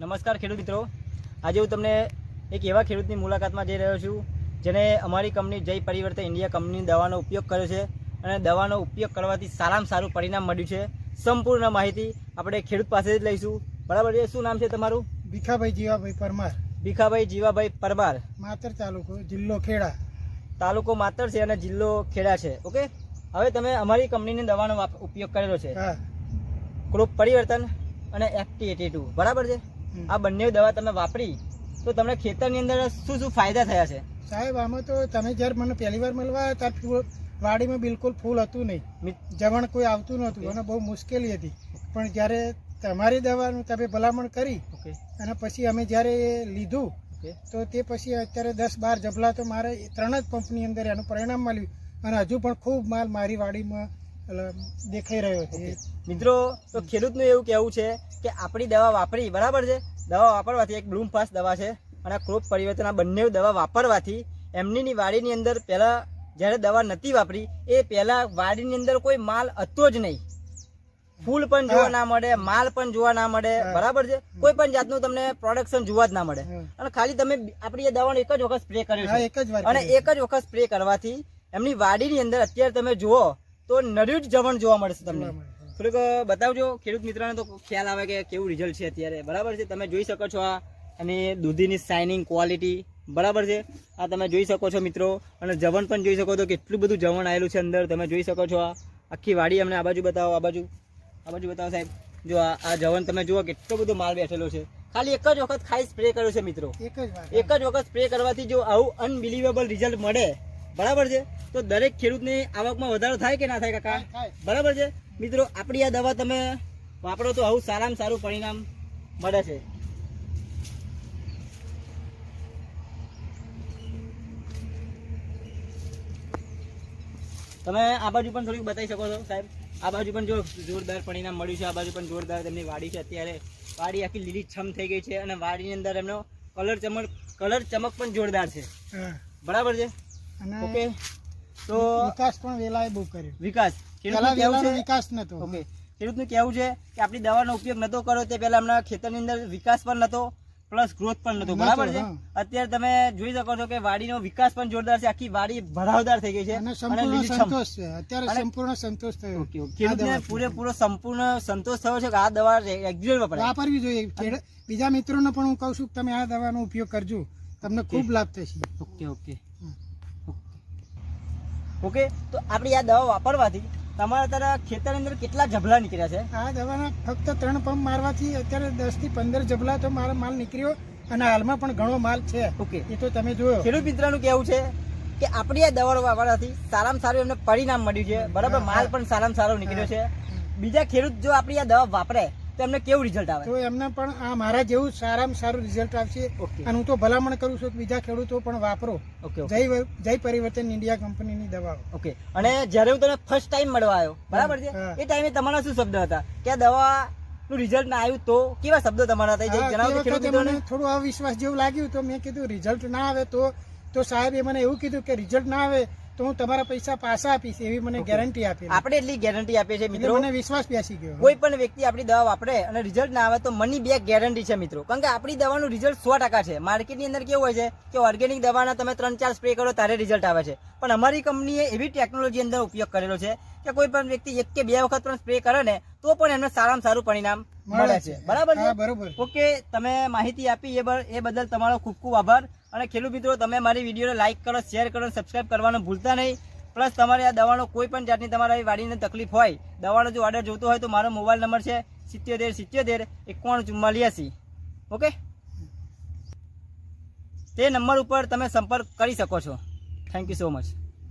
નમસ્કાર ખેડૂત મિત્રો. આજે હું તમને એક એવા ખેડૂતની મુલાકાતમાં જઈ રહ્યો છું જેને અમારી કંપની જય પરિવર્તન ઇન્ડિયા કંપનીની દવાનો ઉપયોગ કર્યો છે અને દવાનો ઉપયોગ કરવાથી સારામાં સારું પરિણામ મળ્યું છે. સંપૂર્ણ માહિતી આપણે ખેડૂત પાસેથી જ લઈશું. બરાબર છે શું નામ છે તમારું? ભીખાભાઈ જીવાભાઈ પરમાર. ભીખાભાઈ જીવાભાઈ પરમાર. માતર તાલુકો જિલ્લો ખેડા. તાલુકો માતર છે અને જિલ્લો ખેડા છે ઓકે? હવે તમે અમારી કંપનીની દવાનો ઉપયોગ કરેલો છે. હા. ક્રોપ પરિવર્તન અને એફટી એટી ટુ. બરાબર છે. આ બંને દવા તમે વાપરી તો તમને ખેતરની અંદર શું શું ફાયદા થયા છે? સાહેબ આમાં તો તમે જ્યારે મને પહેલી વાર મળવા ત્યારે વાડીમાં બિલકુલ ફૂલ હતું નહીં. જવણ કોઈ આવતું નહોતું અને બહુ મુશ્કેલી હતી. પણ જ્યારે તમારી દવાનું તમે ભલામણ કરી અને પછી અમે જ્યારે એ લીધું તો તે પછી અત્યારે દસ બાર જબલા તો મારે ત્રણ જ પંપની અંદર એનું પરિણામ મળ્યું. અને હજુ પણ ખૂબ માલ મારી વાડીમાં દેખાઈ રહ્યો છે. મિત્રો તો ખેડૂતનું એવું કહેવું છે કે આપણી દવા વાપરી બરાબર છે? દવા વાપરવાથી એક બ્લૂમ ફાસ્ટ દવા છે અને આ ક્રોપ પરિવર્તન આ બંને દવા વાપરવાથી એમની વાડીની અંદર પહેલાં જ્યારે દવા નથી વાપરી એ પહેલાં વાડીની અંદર કોઈ માલ હતો જ નહીં. ફૂલ પણ જોવા ના મળે માલ પણ જોવા ના મળે બરાબર છે? કોઈ પણ જાતનું તમને પ્રોડક્શન જોવા જ ના મળે. અને ખાલી તમે આપણી એ દવાનો એક જ વખત સ્પ્રે કર્યો છે. અને એક જ વખત સ્પ્રે કરવાથી એમની વાડીની અંદર અત્યારે તમે જુઓ તો નર્યું જ જવણ જોવા મળશે. તમને થોડુંક બતાવજો ખેડૂત મિત્રોને તો ખ્યાલ આવે કે કેવું રિઝલ્ટ છે અત્યારે. બરાબર છે? તમે જોઈ શકો છો આ. અને દૂધીની શાઇનિંગ ક્વોલિટી બરાબર છે? આ તમે જોઈ શકો છો મિત્રો. અને જવણ પણ જોઈ શકો છો. કેટલું બધું જવણ આવેલું છે અંદર. તમે જોઈ શકો છો આ. આખી વાડી અમને આ બાજુ બતાવો આ બાજુ. આ બાજુ બતાવો સાહેબ. જો આ જવણ તમે જુઓ કેટલો બધો માલ બેઠેલો છે. ખાલી એક જ વખત ખાલી સ્પ્રે કર્યો છે મિત્રો. એક જ વખત સ્પ્રે કરવાથી જો આવું અનબિલીવેબલ રિઝલ્ટ મળે બરાબર છે? તો દરેક ખેડૂતની આવકમાં વધારો થાય કે ના થાય કાકા. બરાબર છે? મિત્રો આપણી આ દવા તમે વાપરો તો આવું સારામાં સારું પરિણામ મળે છે. તમે આ બાજુ પણ થોડીક બતાવી શકો છો સાહેબ? આ બાજુ પણ જો જોરદાર પરિણામ મળ્યું છે આ બાજુ પણ જોરદાર તેમની વાડી છે. અત્યારે વાડી આખી લીલી છમ થઈ ગઈ છે અને વાડીની અંદર એમનો કલર ચમક કલર ચમક પણ જોરદાર છે. બરાબર છે? અને ઓકે. તો વિકાસ પણ વેલાએ બહુ કર્યો. વિકાસ. પેલા વેલાનો વિકાસ નતો. ઓકે. ખેડૂતનું કહેવું છે કે આપણી દવાનો ઉપયોગ નતો કર્યો તે પહેલા હમણાં ખેતરની અંદર વિકાસ પણ નતો પ્લસ ગ્રોથ પણ નતો. બરાબર છે? અત્યારે તમે જોઈ શકો છો કે વાડીનો વિકાસ પણ જોરદાર છે. આખી વાડી ભરાવદાર થઈ ગઈ છે. અને. સંતોષ છે. અત્યારે સંપૂર્ણ સંતોષ થયો. ખેડૂતને પૂરેપૂરો સંપૂર્ણ સંતોષ થયો છે કે આ દવા રેગ્યુલર વપરાય. વાપરવી જોઈએ. બીજા મિત્રોને પણ હું કહું છું કે તમે આ દવાનો ઉપયોગ કરજો. તમને ખૂબ લાભ થશે. Okay okay. ઓકે? તો આપણી આ દવા વાપરવાથી તમારા તારા ખેતર અંદર કેટલા જભલા નીકળ્યા છે? આ દવાના ફક્ત ત્રણ પંપ મારવાથી અત્યારે દસથી પંદર જબલા તો મારો માલ નીકળ્યો અને હાલમાં પણ ઘણો માલ છે. ઓકે. એ તો તમે જોયો. ખેડૂત મિત્રનું કેવું છે કે આપણી આ દવાઓ વાપરવાથી સારામાં સારું એમને પરિણામ મળ્યું છે. બરાબર? માલ પણ સારામાં સારો નીકળ્યો છે. બીજા ખેડૂત જો આપણી આ દવા વાપરે તો એમને કેવું રિઝલ્ટ આવે? તો એમને પણ આ મારા જેવું સારામાં સારું રિઝલ્ટ આવશે. અને હું તો ભલામણ કરું છું કે બીજા ખેડૂતો પણ વાપરો. ઓકે જય જય પરિવર્તન ઇન્ડિયા કંપનીની દવાઓ. ઓકે અને જ્યારે હું તને ફર્સ્ટ ટાઈમ મળવા આવ્યો બરાબર છે? એ ટાઈમે તમારા શું શબ્દ હતા? કે આ દવા નું રિઝલ્ટ ના આવ્યું તો કેવા શબ્દો તમારા હતા? એ જણાવો તો ખેડૂત વખતે મિત્રોને મને થોડું અવિશ્વાસ જેવું લાગ્યું તો મેં કીધું રિઝલ્ટ ના આવે તો તો સાહેબે મને એવું કીધું કે રિઝલ્ટ ના આવે તો હું તમારા પૈસા પાછા આપીશ એવી મને ગેરંટી આપી આપણે એટલી ગેરંટી આપીએ છીએ મિત્રો. મને વિશ્વાસ બેસી ગયો. કોઈ પણ વ્યક્તિ આપણી દવા વાપરે અને રિઝલ્ટ ના આવે તો મની બેક ગેરંટી છે મિત્રો. કારણ કે આપણી દવાનું રિઝલ્ટ સો ટકા છે. માર્કેટની અંદર કેવું હોય છે કે ઓર્ગેનિક દવાના તમે ત્રણ ચાર સ્પ્રે કરો ત્યારે રિઝલ્ટ આવે છે. પણ અમારી કંપનીએ એવી ટેકનોલોજી અંદર ઉપયોગ કરેલો છે કે કોઈ પણ વ્યક્તિ એક કે બે વખત પણ સ્પ્રે કરે ને તો પણ એમને સારામાં સારું પરિણામ મળે છે. બરાબર છે? બરોબર. ઓકે તમે માહિતી આપી એ બદલ તમારો ખૂબ ખૂબ આભાર. અને ખેડૂત મિત્રો, તમે મારી વિડીયોને લાઇક કરો શેર કરો સબસ્ક્રાઇબ કરવાનું ભૂલતા નહીં. પ્લસ તમારે આ દવાનો કોઈ પણ જાતની તમારા વાડીને તકલીફ હોય, દવાનો જો ઓર્ડર જોતો હોય તો મારો મોબાઈલ નંબર છે સિત્યોતેર સિત્યોતેર એકાણું ચુમ્માલીસી ઓકે તે નંબર ઉપર તમે સંપર્ક કરી શકો છો. Thank you so much